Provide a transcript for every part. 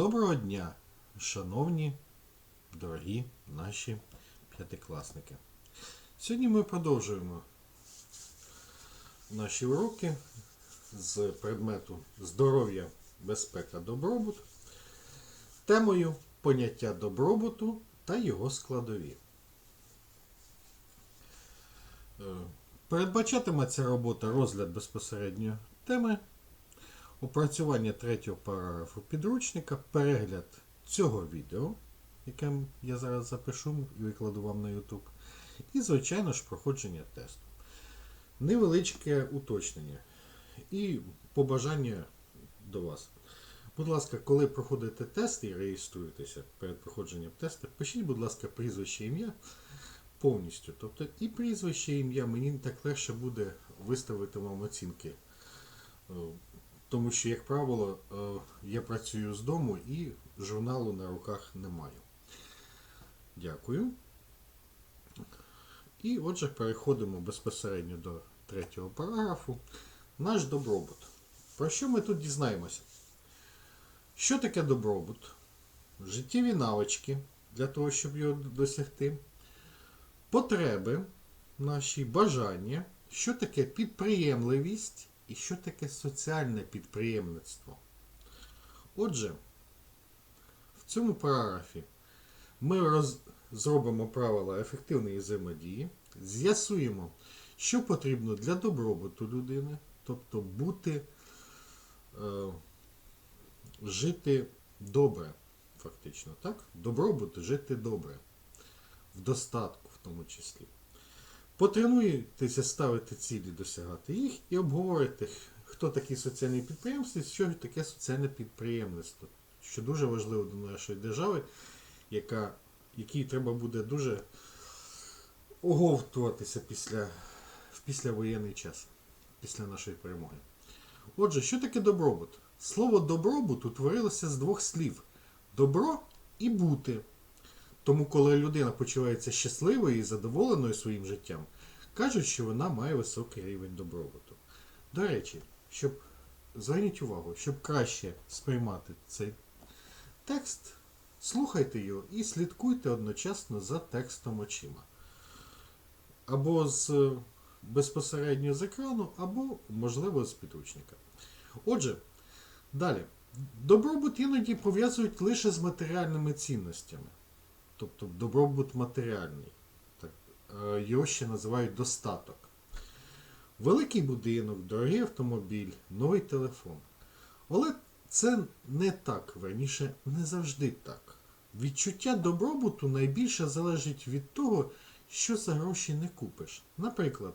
Доброго дня, шановні, дорогі наші п'ятикласники. Сьогодні ми продовжуємо наші уроки з предмету здоров'я, безпека, добробут темою поняття добробуту та його складові. Е, Передбачатиме ця робота розгляд безпосередньо теми, опрацювання третього параграфу підручника, перегляд цього відео, яке я зараз запишу і викладу вам на YouTube, і, звичайно ж, проходження тесту. Невеличке уточнення і побажання до вас. Будь ласка, коли проходите тест і реєструєтеся перед проходженням тесту, пишіть, будь ласка, прізвище ім'я повністю. Тобто і прізвище, ім'я мені так легше буде виставити вам оцінки. Тому що, як правило, е, я працюю з дому і журналу на руках не маю. Дякую. І отже, переходимо безпосередньо до третього параграфу. Наш добробут. Про що ми тут дізнаємося? Що таке добробут? Життєві навички для того, щоб його досягти. Потреби, наші бажання, що таке підприємливість і що таке соціальне підприємництво. Отже, в цьому параграфі ми роз... зробимо правила ефективної взаємодії, з'ясуємо, що потрібно для добробуту людини, тобто бути, е, жити добре, фактично, так? Добробут жити добре, в достатку в тому числі. Потренуйтеся ставити цілі, досягати їх і обговорити, хто такий соціальний підприємство, що таке соціальне підприємництво, що дуже важливо для нашої держави, яка, якій треба буде дуже оговтуватися після, в післявоєнний час, після нашої перемоги. Отже, що таке добробут? Слово добробут утворилося з двох слів: добро і бути. Тому, коли людина почувається щасливою і задоволеною своїм життям, кажуть, що вона має високий рівень добробуту. До речі, щоб зверніть увагу, щоб краще сприймати цей текст, слухайте його і слідкуйте одночасно за текстом очима. Або з безпосередньо з екрану, або, можливо, з підручника. Отже, далі. Добробут іноді пов'язують лише з матеріальними цінностями тобто добробут матеріальний. Так, е, Його ще називають достаток. Великий будинок, дорогий автомобіль, новий телефон. Але це не так, верніше, не завжди так. Відчуття добробуту найбільше залежить від того, що за гроші не купиш. Наприклад,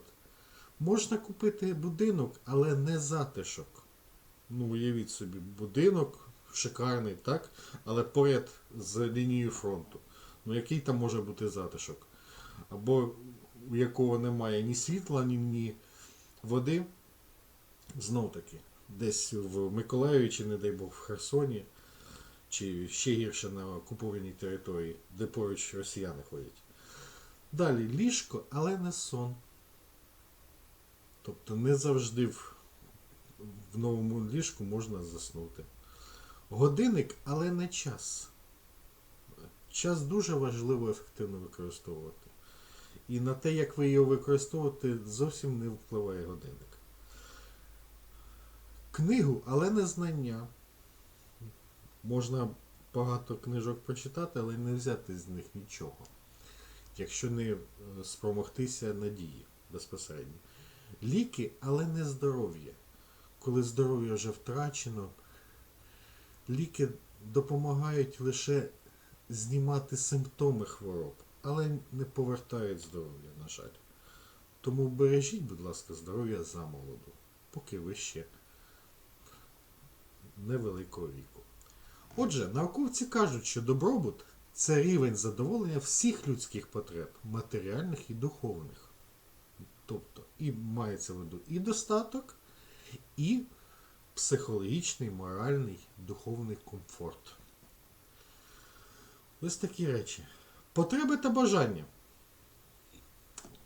можна купити будинок, але не затишок. Ну, уявіть собі, будинок шикарний, так? Але поряд з лінією фронту. Ну який там може бути затишок? Або у якого немає ні світла, ні, ні води. Знов таки, десь в Миколаєві, чи, не дай Бог, в Херсоні, чи ще гірше на окупованій території, де поруч росіяни ходять. Далі ліжко, але не сон. Тобто не завжди в, в новому ліжку можна заснути. Годинник, але не час. Час дуже важливо ефективно використовувати. І на те, як ви його використовуєте, зовсім не впливає годинник. Книгу, але не знання. Можна багато книжок прочитати, але не взяти з них нічого. Якщо не е, спромогтися надії безпосередньо. Ліки, але не здоров'я. Коли здоров'я вже втрачено, ліки допомагають лише знімати симптоми хвороб, але не повертають здоров'я, на жаль. Тому бережіть, будь ласка, здоров'я за молоду, поки ви ще невеликого віку. Отже, науковці кажуть, що добробут це рівень задоволення всіх людських потреб, матеріальних і духовних. Тобто, і мається в виду і достаток, і психологічний, моральний, духовний комфорт. Ось такі речі. Потреби та бажання.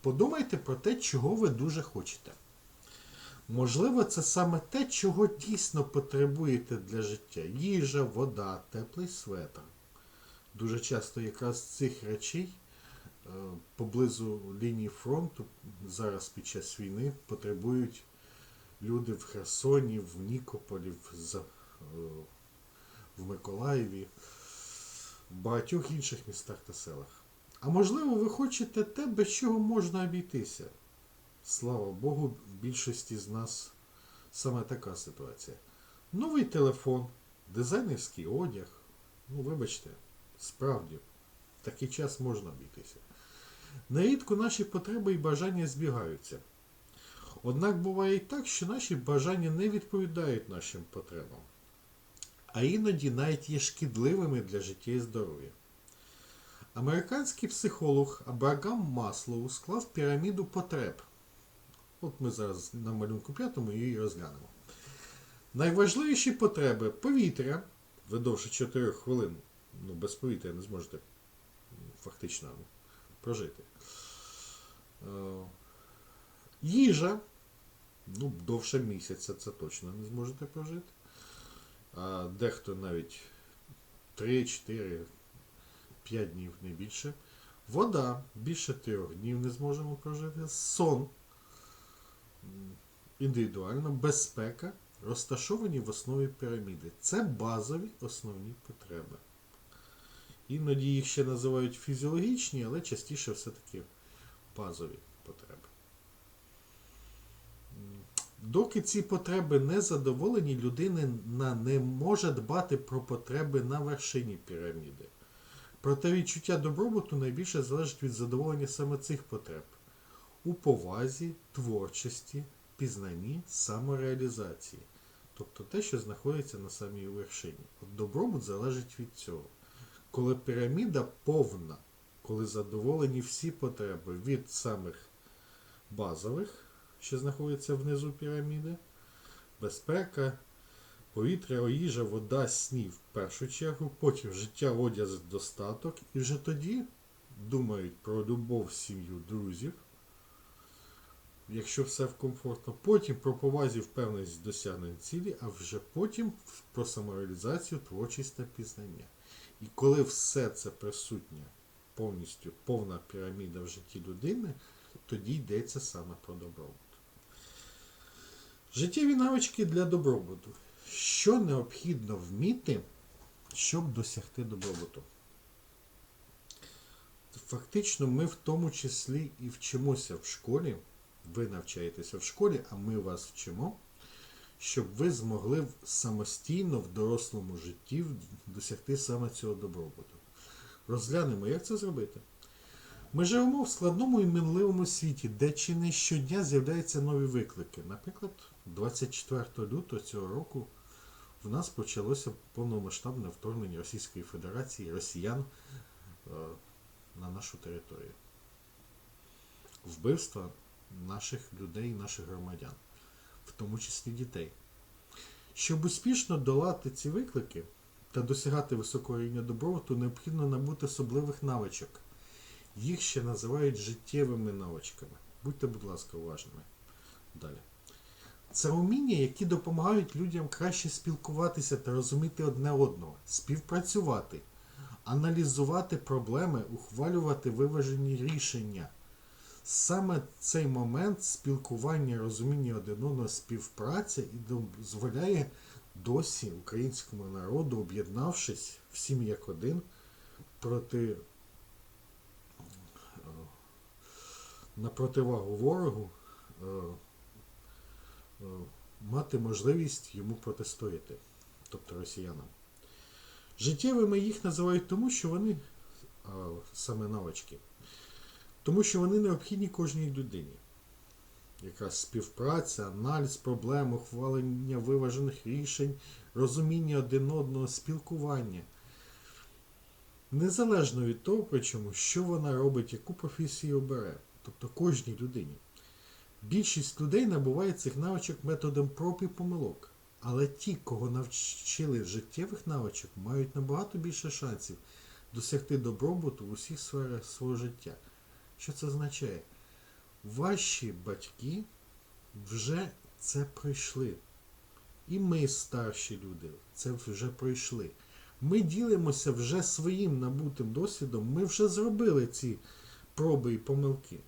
Подумайте про те, чого ви дуже хочете. Можливо, це саме те, чого дійсно потребуєте для життя: їжа, вода, теплий светр. Дуже часто якраз цих речей е, поблизу лінії фронту зараз під час війни потребують люди в Херсоні, в Нікополі, в, е, в Миколаєві, в багатьох інших містах та селах. А можливо, ви хочете те, без чого можна обійтися. Слава Богу, в більшості з нас саме така ситуація. Новий телефон, дизайнерський одяг. Ну, вибачте, справді, в такий час можна обійтися. Нерідко наші потреби і бажання збігаються. Однак буває і так, що наші бажання не відповідають нашим потребам, а іноді навіть є шкідливими для життя і здоров'я. Американський психолог Абрагам Маслоу склав піраміду потреб. От ми зараз на малюнку п'ятому її розглянемо. Найважливіші потреби повітря. Ви довше 4 хвилин. Ну, без повітря не зможете фактично прожити. Е, Їжа. Ну, довше місяця це точно не зможете прожити. А дехто навіть 3, 4, 5 днів не більше. Вода більше 3 днів не зможемо прожити. Сон індивідуально, безпека розташовані в основі піраміди. Це базові основні потреби. Іноді їх ще називають фізіологічні, але частіше все-таки базові потреби. Доки ці потреби не задоволені, людина не може дбати про потреби на вершині піраміди. Проте відчуття добробуту найбільше залежить від задоволення саме цих потреб у повазі, творчості, пізнанні, самореалізації. Тобто те, що знаходиться на самій вершині. От добробут залежить від цього. Коли піраміда повна, коли задоволені всі потреби від самих базових, що знаходяться внизу піраміди, безпека, повітря, їжа, вода, снів в першу чергу, потім життя, одяг, достаток, і вже тоді думають про любов, сім'ю, друзів, якщо все в комфортно, потім про повазі, впевненість досягнення цілі, а вже потім про самореалізацію, творчість та пізнання. І коли все це присутнє, повністю повна піраміда в житті людини, тоді йдеться саме про добробут. Життєві навички для добробуту. Що необхідно вміти, щоб досягти добробуту? Фактично, ми в тому числі і вчимося в школі. Ви навчаєтеся в школі, а ми вас вчимо, щоб ви змогли самостійно в дорослому житті досягти саме цього добробуту. Розглянемо, як це зробити. Ми живемо в складному і минливому світі, де чи не щодня з'являються нові виклики. Наприклад, 24 лютого цього року в нас почалося повномасштабне вторгнення Російської Федерації росіян е, на нашу територію. Вбивства наших людей, наших громадян, в тому числі дітей. Щоб успішно долати ці виклики та досягати високого рівня добробуту, необхідно набути особливих навичок. Їх ще називають життєвими навичками. Будьте, будь ласка, уважними. Далі. Це уміння, які допомагають людям краще спілкуватися та розуміти одне одного, співпрацювати, аналізувати проблеми, ухвалювати виважені рішення. Саме цей момент спілкування, розуміння один одного, співпраця і дозволяє досі українському народу, об'єднавшись всім як один, проти на противагу ворогу е, е, мати можливість йому протистояти, тобто росіянам. Життєвими їх називають тому, що вони саме навички, тому що вони необхідні кожній людині. Якраз співпраця, аналіз проблем, ухвалення виважених рішень, розуміння один одного, спілкування. Незалежно від того, причому, що вона робить, яку професію обере, тобто кожній людині. Більшість людей набуває цих навичок методом проб і помилок. Але ті, кого навчили життєвих навичок, мають набагато більше шансів досягти добробуту в усіх сферах свого життя. Що це означає? Ваші батьки вже це пройшли. І ми, старші люди, це вже пройшли. Ми ділимося вже своїм набутим досвідом, ми вже зробили ці проби і помилки.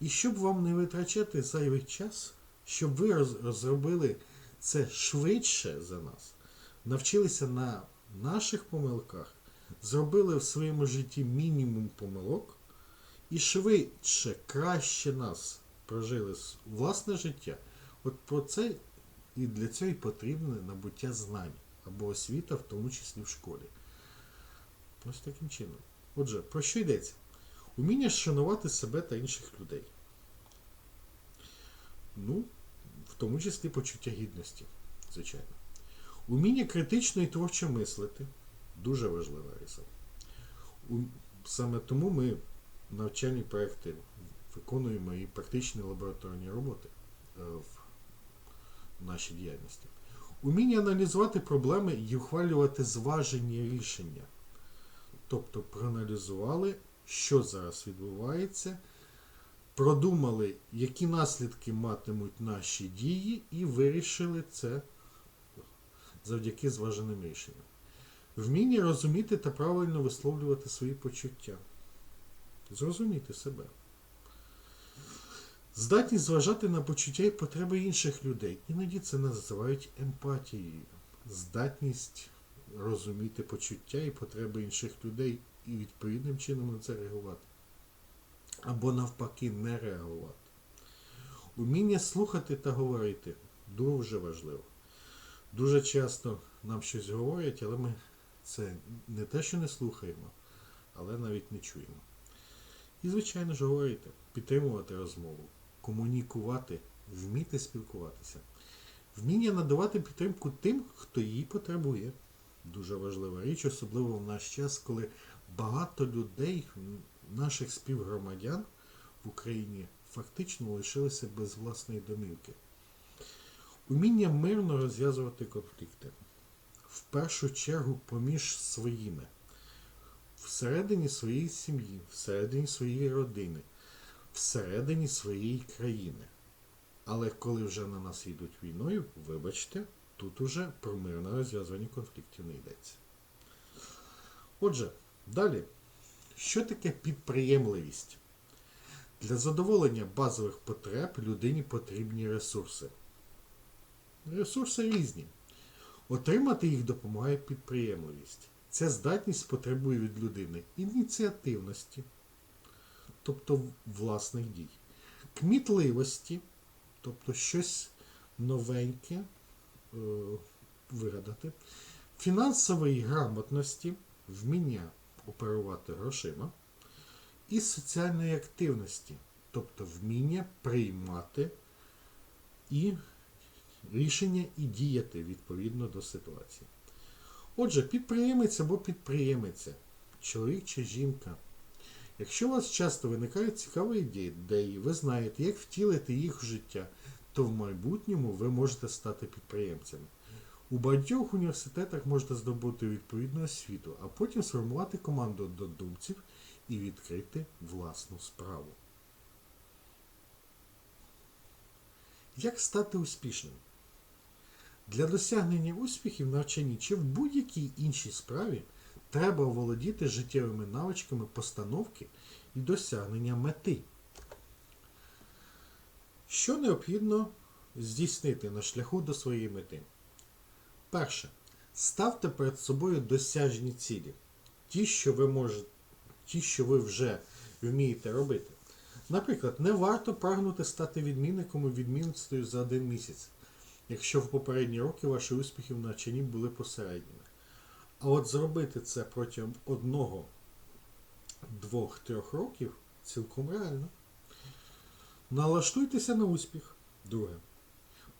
І щоб вам не витрачати зайвий час, щоб ви розробили це швидше за нас, навчилися на наших помилках, зробили в своєму житті мінімум помилок і швидше, краще нас прожили власне життя. От про це і для цього і потрібне набуття знань або освіта, в тому числі в школі. Ось таким чином. Отже, про що йдеться? Уміння шанувати себе та інших людей. Ну, в тому числі почуття гідності, звичайно. Уміння критично і творчо мислити дуже важлива риса. Саме тому ми навчальні проекти виконуємо і практичні лабораторні роботи е, в нашій діяльності. Уміння аналізувати проблеми і ухвалювати зважені рішення. Тобто проаналізували, що зараз відбувається, продумали, які наслідки матимуть наші дії, і вирішили це завдяки зваженим рішенням. Вміння розуміти та правильно висловлювати свої почуття. Зрозуміти себе. Здатність зважати на почуття і потреби інших людей. Іноді це називають емпатією. Здатність розуміти почуття і потреби інших людей і відповідним чином на це реагувати. Або навпаки не реагувати. Уміння слухати та говорити дуже важливо. Дуже часто нам щось говорять, але ми це не те, що не слухаємо, але навіть не чуємо. І, звичайно ж, говорити, підтримувати розмову, комунікувати, вміти спілкуватися. Вміння надавати підтримку тим, хто її потребує. Дуже важлива річ, особливо в наш час, коли багато людей, наших співгромадян в Україні, фактично лишилися без власної домівки. Уміння мирно розв'язувати конфлікти. В першу чергу поміж своїми. Всередині своєї сім'ї, всередині своєї родини, всередині своєї країни. Але коли вже на нас йдуть війною, вибачте, тут уже про мирне розв'язування конфліктів не йдеться. Отже, далі. Що таке підприємливість? Для задоволення базових потреб людині потрібні ресурси. Ресурси різні. Отримати їх допомагає підприємливість. Ця здатність потребує від людини ініціативності, тобто власних дій, кмітливості, тобто щось новеньке е, вигадати, фінансової грамотності, вміння оперувати грошима, і соціальної активності, тобто вміння приймати і рішення і діяти відповідно до ситуації. Отже, підприємець або підприємиця, чоловік чи жінка. Якщо у вас часто виникають цікаві ідеї, ви знаєте, як втілити їх в життя, то в майбутньому ви можете стати підприємцями. У багатьох університетах можна здобути відповідну освіту, а потім сформувати команду однодумців і відкрити власну справу. Як стати успішним? Для досягнення успіхів в навчанні чи в будь-якій іншій справі треба володіти життєвими навичками постановки і досягнення мети. Що необхідно здійснити на шляху до своєї мети? Перше. Ставте перед собою досяжні цілі. Ті, що ви можете, ті, що ви вже вмієте робити. Наприклад, не варто прагнути стати відмінником і відмінницею за один місяць, якщо в попередні роки ваші успіхи в навчанні були посередніми. А от зробити це протягом одного, двох, трьох років цілком реально. Налаштуйтеся на успіх. Друге.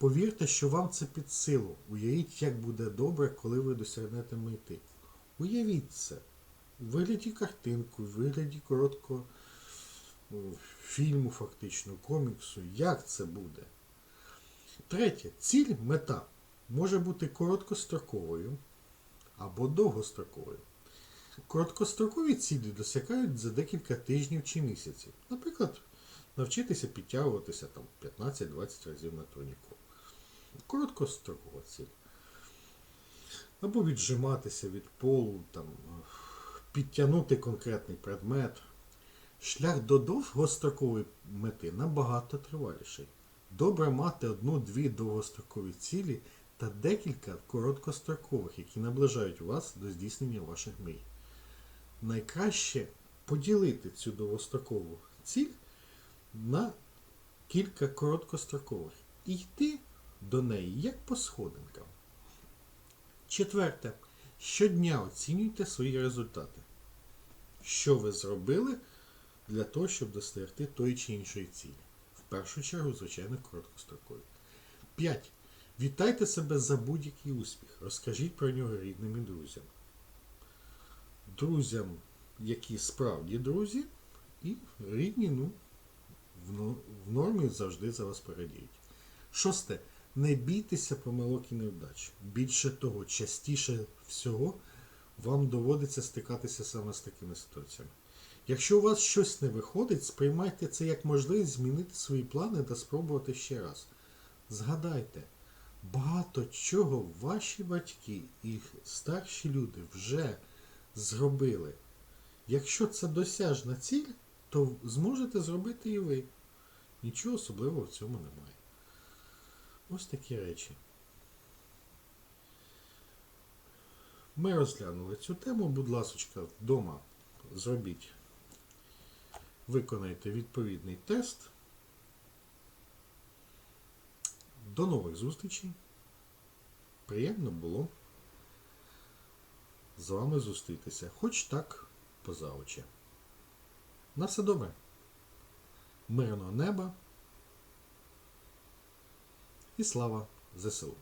Повірте, що вам це під силу. Уявіть, як буде добре, коли ви досягнете мети. Уявіть це. У вигляді картинку, у вигляді короткого ну, фільму, фактично, коміксу. Як це буде? Третє. Ціль, мета може бути короткостроковою або довгостроковою. Короткострокові цілі досягають за декілька тижнів чи місяців. Наприклад, навчитися підтягуватися там 15-20 разів на турніку. Короткострокова ціль. Або віджиматися від полу, там, підтягнути конкретний предмет. Шлях до довгострокової мети набагато триваліший. Добре мати одну-дві довгострокові цілі та декілька короткострокових, які наближають вас до здійснення ваших мрій. Найкраще поділити цю довгострокову ціль на кілька короткострокових і йти до неї як по сходинкам. Четверте. Щодня оцінюйте свої результати. Що ви зробили для того, щоб досягти тої чи іншої цілі. В першу чергу, звичайно, короткострокові. 5. Вітайте себе за будь-який успіх. Розкажіть про нього рідним і друзям. Друзям, які справді друзі, і рідні, ну, в нормі завжди за вас порадіють. Шосте. Не бійтеся помилок і невдач. Більше того, частіше всього вам доводиться стикатися саме з такими ситуаціями. Якщо у вас щось не виходить, сприймайте це як можливість змінити свої плани та спробувати ще раз. Згадайте, багато чого ваші батьки і старші люди вже зробили. Якщо це досяжна ціль, то зможете зробити і ви. Нічого особливого в цьому немає. Ось такі речі. Ми розглянули цю тему. Будь ласка, вдома зробіть, виконайте відповідний тест. До нових зустрічей. Приємно було з вами зустрітися, хоч так поза очі. На все добре. Мирного неба і слава ЗСУ.